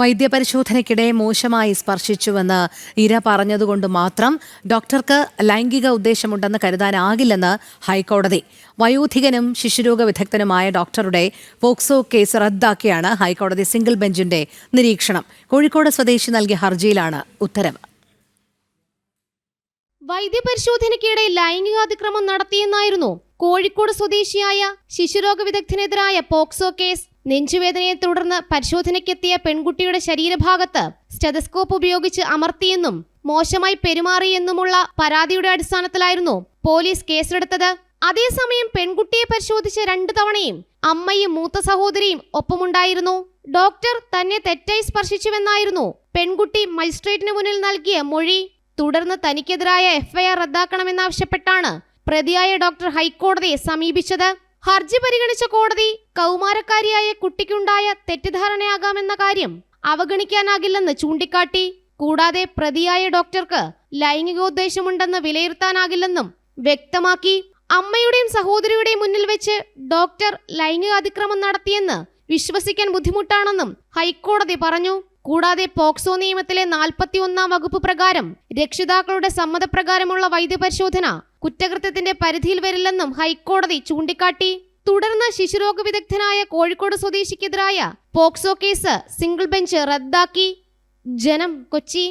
വൈദ്യപരിശോധനയ്ക്കിടെ മോശമായി സ്പർശിച്ചുവെന്ന് ഇര പറഞ്ഞതുകൊണ്ട് മാത്രം ഡോക്ടർക്ക് ലൈംഗിക ഉദ്ദേശമുണ്ടെന്ന് കരുതാനാകില്ലെന്ന് ഹൈക്കോടതി. വയോധികനും ശിശുരോഗ വിദഗ്ധനുമായ ഡോക്ടറുടെ പോക്സോ കേസ് റദ്ദാക്കിയാണ് ഹൈക്കോടതി സിംഗിൾ ബെഞ്ചിന്റെ നിരീക്ഷണം. കോഴിക്കോട് സ്വദേശി നൽകിയ ഹർജിയിലാണ് ഉത്തരവ്. വൈദ്യപരിശോധനയ്ക്കിടെ ലൈംഗികാതിക്രമം നടത്തിയെന്നായിരുന്നു കോഴിക്കോട് സ്വദേശിയായ ശിശുരോഗ വിദഗ്ധനെതിരായ പോക്സോ കേസ് നെഞ്ചുവേദനയെ തുടർന്ന് പരിശോധനയ്ക്കെത്തിയ പെൺകുട്ടിയുടെ ശരീരഭാഗത്ത് സ്റ്റെതസ്കോപ്പ് ഉപയോഗിച്ച് അമർത്തിയെന്നും മോശമായി പെരുമാറിയെന്നുമുള്ള പരാതിയുടെ അടിസ്ഥാനത്തിലായിരുന്നു പോലീസ് കേസെടുത്തത്. അതേസമയം പെൺകുട്ടിയെ പരിശോധിച്ച രണ്ടു തവണയും അമ്മയും മൂത്ത സഹോദരിയും ഒപ്പമുണ്ടായിരുന്നു. ഡോക്ടർ തന്നെ തെറ്റായി സ്പർശിച്ചുവെന്നായിരുന്നു പെൺകുട്ടി മജിസ്ട്രേറ്റിന് മുന്നിൽ നൽകിയ മൊഴി. തുടർന്ന് തനിക്കെതിരായ എഫ്ഐആർ റദ്ദാക്കണമെന്നാവശ്യപ്പെട്ടാണ് പ്രതിയായ ഡോക്ടർ ഹൈക്കോടതിയെ സമീപിച്ചത്. ഹർജി പരിഗണിച്ച കോടതി കൗമാരക്കാരിയായ കുട്ടിക്കുണ്ടായ തെറ്റിദ്ധാരണയാകാമെന്ന കാര്യം അവഗണിക്കാനാകില്ലെന്ന് ചൂണ്ടിക്കാട്ടി കൂടാതെ പ്രതിയായ ഡോക്ടർക്ക് ലൈംഗികോദ്ദേശമുണ്ടെന്ന് വിലയിരുത്താനാകില്ലെന്നും വ്യക്തമാക്കി അമ്മയുടെയും സഹോദരിയുടെയും മുന്നിൽ വെച്ച് ഡോക്ടർ ലൈംഗിക അതിക്രമം നടത്തിയെന്ന് വിശ്വസിക്കാൻ ബുദ്ധിമുട്ടാണെന്നും ഹൈക്കോടതി പറഞ്ഞു. കൂടാതെ പോക്സോ നിയമത്തിലെ നാൽപ്പത്തിയൊന്നാം വകുപ്പ് പ്രകാരം രക്ഷിതാക്കളുടെ സമ്മതപ്രകാരമുള്ള വൈദ്യപരിശോധന കുറ്റകൃത്യത്തിന്റെ പരിധിയിൽ വരില്ലെന്നും ഹൈക്കോടതി ചൂണ്ടിക്കാട്ടി. തുടർന്ന് ശിശുരോഗ വിദഗ്ധനായ കോഴിക്കോട് സ്വദേശിക്കെതിരായ പോക്സോ കേസ് സിംഗിൾ ബെഞ്ച് റദ്ദാക്കി. ജനം കൊച്ചി.